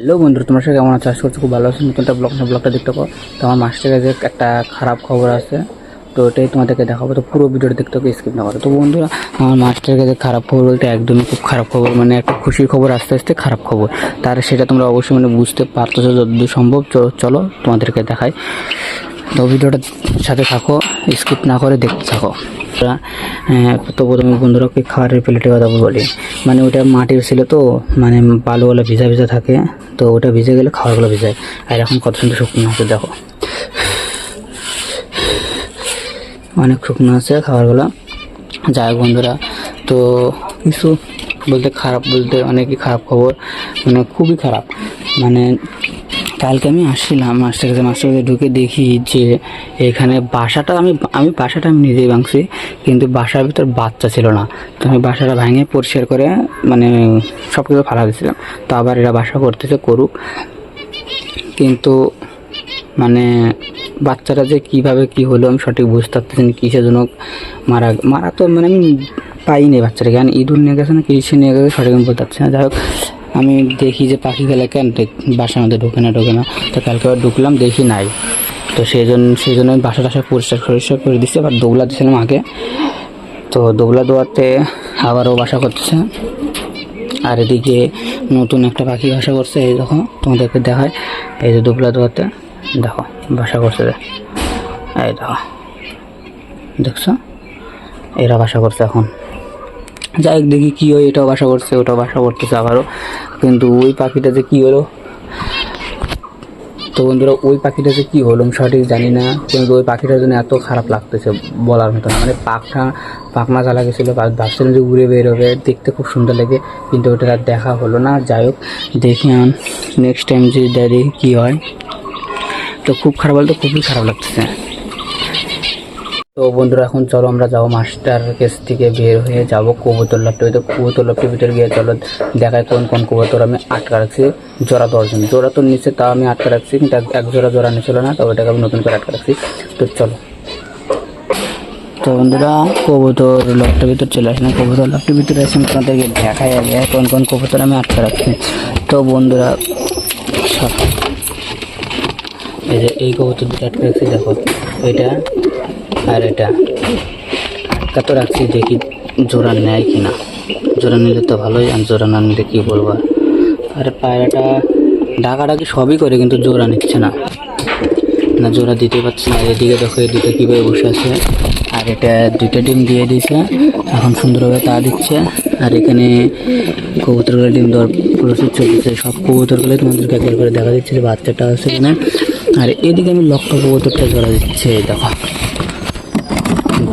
Hello বন্ধু, তোমার সাথে কেমন আছো? আশা করছি খুব ভালো আছো। একটা ব্লগ ব্লগটা দেখতে পাও। তো আমার মাস্টার কাছে একটা খারাপ খবর আছে, তো ওটাই তোমাদেরকে দেখাবো। তো পুরো ভিডিওটা দেখতে হবে স্কিপ না করো। তো বন্ধুরা, আমার মাস্টার কাছে খারাপ খবর বলতে একদমই খুব খারাপ খবর মানে একটা খুশির খবর, আস্তে আস্তে খারাপ খবর। তার সেটা তোমরা অবশ্যই মানে বুঝতে পারতো যতদূর সম্ভব। চলো তোমাদেরকে দেখাই। তো ভিডিওটার সাথে থাকো স্কিপ না করে দেখতে থাকো। তো প্রথমে বন্ধুরাকে খাবারের প্লেটের কথা বলি। মানে ওটা মাটির ছিল তো মানে বালুগুলো ভিজা ভিজা থাকে, তো ওটা ভিজে গেলে খাবারগুলো ভিজায়। আর এখন কত সুন্দর শুকনো আছে, দেখো। অনেক শুকনো আছে খাবারগুলো যাই বন্ধুরা, তো কিছু বলতে খারাপ, বলতে অনেকই খারাপ খবর। মানে খুবই খারাপ। মানে কালকে আমি আসছিলাম মাস্টার কাছে মাস্টার কাছে ঢুকে দেখি যে এখানে বাসাটা আমি আমি বাসাটা আমি নিজেই ভাঙছি, কিন্তু বাসার ভিতর বাচ্চা ছিল না। তো আমি বাসাটা ভাঙে পরিষ্কার করে মানে সব কিছু ফালা দিয়েছিলাম। তো আবার এরা বাসা করতেছে, করুক। কিন্তু মানে বাচ্চাটা যে কীভাবে কি হলো আমি সঠিক বুঝতে পারতেছি না, কিসের জন্য মারা মারা তো মানে আমি পাইনি বাচ্চাটাকে। কারণ ইঁদুর নিয়ে গেছে না কিসে নিয়ে গেছে সঠিক আমি বলতে পারছি না। যাই হোক আমি দেখি যে পাখি গেলে কেন? বাসার মধ্যে ঢোকে না ঢোকে না। তো কালকে আবার ঢুকলাম, দেখি নাই। তো সেই জন্য সেই জন্য আমি বাসা টাসা পরিষ্কার পরিষ্কার করে দিচ্ছি আবার দোবলা দিয়েছিলাম আগে। তো দোবলা দোয়াতে আবারও বাসা করতেছে। আর এদিকে নতুন একটা পাখি বাসা করছে, এই দেখো, তোমাদেরকে দেখায় এই যে দুবলা দোয়াতে দেখো, বাসা করছে। এই দেখো, দেখছ? এরা বাসা করছে এখন। যাই দেখি কী হয়, এটাও বাসা করছে, ওটাও বাসা করতেছে আবারও। কিন্তু ওই পাখিটা যে কী হলো? তো বন্ধুরা, ওই পাখিটা যে কী হলো, আমি সঠিক জানি না। কিন্তু ওই পাখিটার জন্য এত খারাপ লাগতেছে, বলার মতো না। মানে পাখা পাখনা জ্বালা গেছিল ভাবছিলাম যে উড়ে বেরোবে দেখতে খুব সুন্দর লাগে, কিন্তু ওটা আর দেখা হলো না। যাই হোক, দেখি নেক্সট টাইম যদি দেখি কী হয়। তো খুব খারাপ বলতে খুবই খারাপ লাগতেছে। তো বন্ধুরা, এখন চলো আমরা যাব মাস্টার কেস থেকে বের হয়ে যাব কবুতর লাপটি তো কবুতর ভিতরে গিয়ে চলো দেখায় কোন কোন কবুতর আমি আটকা রাখছি। জোড়া দশজন। জোড়া তো নিচে তাও আমি আটকা রাখছি, কিন্তু এক- জোড়া জোড়া নিছিল না তো ওটাকে আমি নতুন করে আটকা রাখছি। তো চলো। তো বন্ধুরা কবুতর লকটার ভিতর চলে আসলাম। কবুতর লকটার ভিতরে আসলাম তোমাদেরকে দেখাই আগে কোন কোন কবুতর আমি আটকা রাখছি। তো বন্ধুরা এই যে এই কবুতর দুটো আটকে রাখছি, দেখো। এটা আর এটা আটকা তো রাখছি দেখি জোড়া নেয় কি না জোড়া নিলে তো ভালোই, আর জোড়া না নিলে কী বলব আর। পায়রাটা ডাকাডাকি সবই করে, কিন্তু জোড়া নিচ্ছে না। না, জোড়া দিতে পারছি না। এদিকে দেখো, এদিকে কীভাবে বসে আছে। আর এটা দুইটা ডিম দিয়ে দিয়েছে। এখন সুন্দরভাবে তা দিচ্ছে। আর এখানে কবুতরগুলো ডিম দেওয়ার প্রস্তুত চলতেছে। সব কবুতরগুলো তোমাদেরকে একবার করে দেখা দিচ্ছে, বাচ্চাটা আছে এখানে আর এদিকে আমি লক্ষ্য কবুতরটা জোড়া দিচ্ছে এই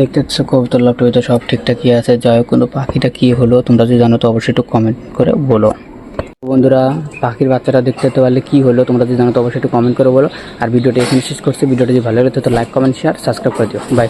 দেখতে পাচ্ছ কবুতর লাপটপে সব ঠিকঠাকই আছে। যাই হোক, কিন্তু পাখিটা কী হলো তোমরা যদি জানো, তো অবশ্যই একটু কমেন্ট করে বলো। বন্ধুরা, পাখির বাচ্চাটা দেখতে পারলে কী হলো তোমরা যদি জানো, তো অবশ্যই একটু কমেন্ট করে বলো। আর ভিডিওটি এখানে শেষ করছি। ভিডিওটি যদি ভালো লাগে, তো লাইক কমেন্ট শেয়ার সাবস্ক্রাইব করে দিও। বাই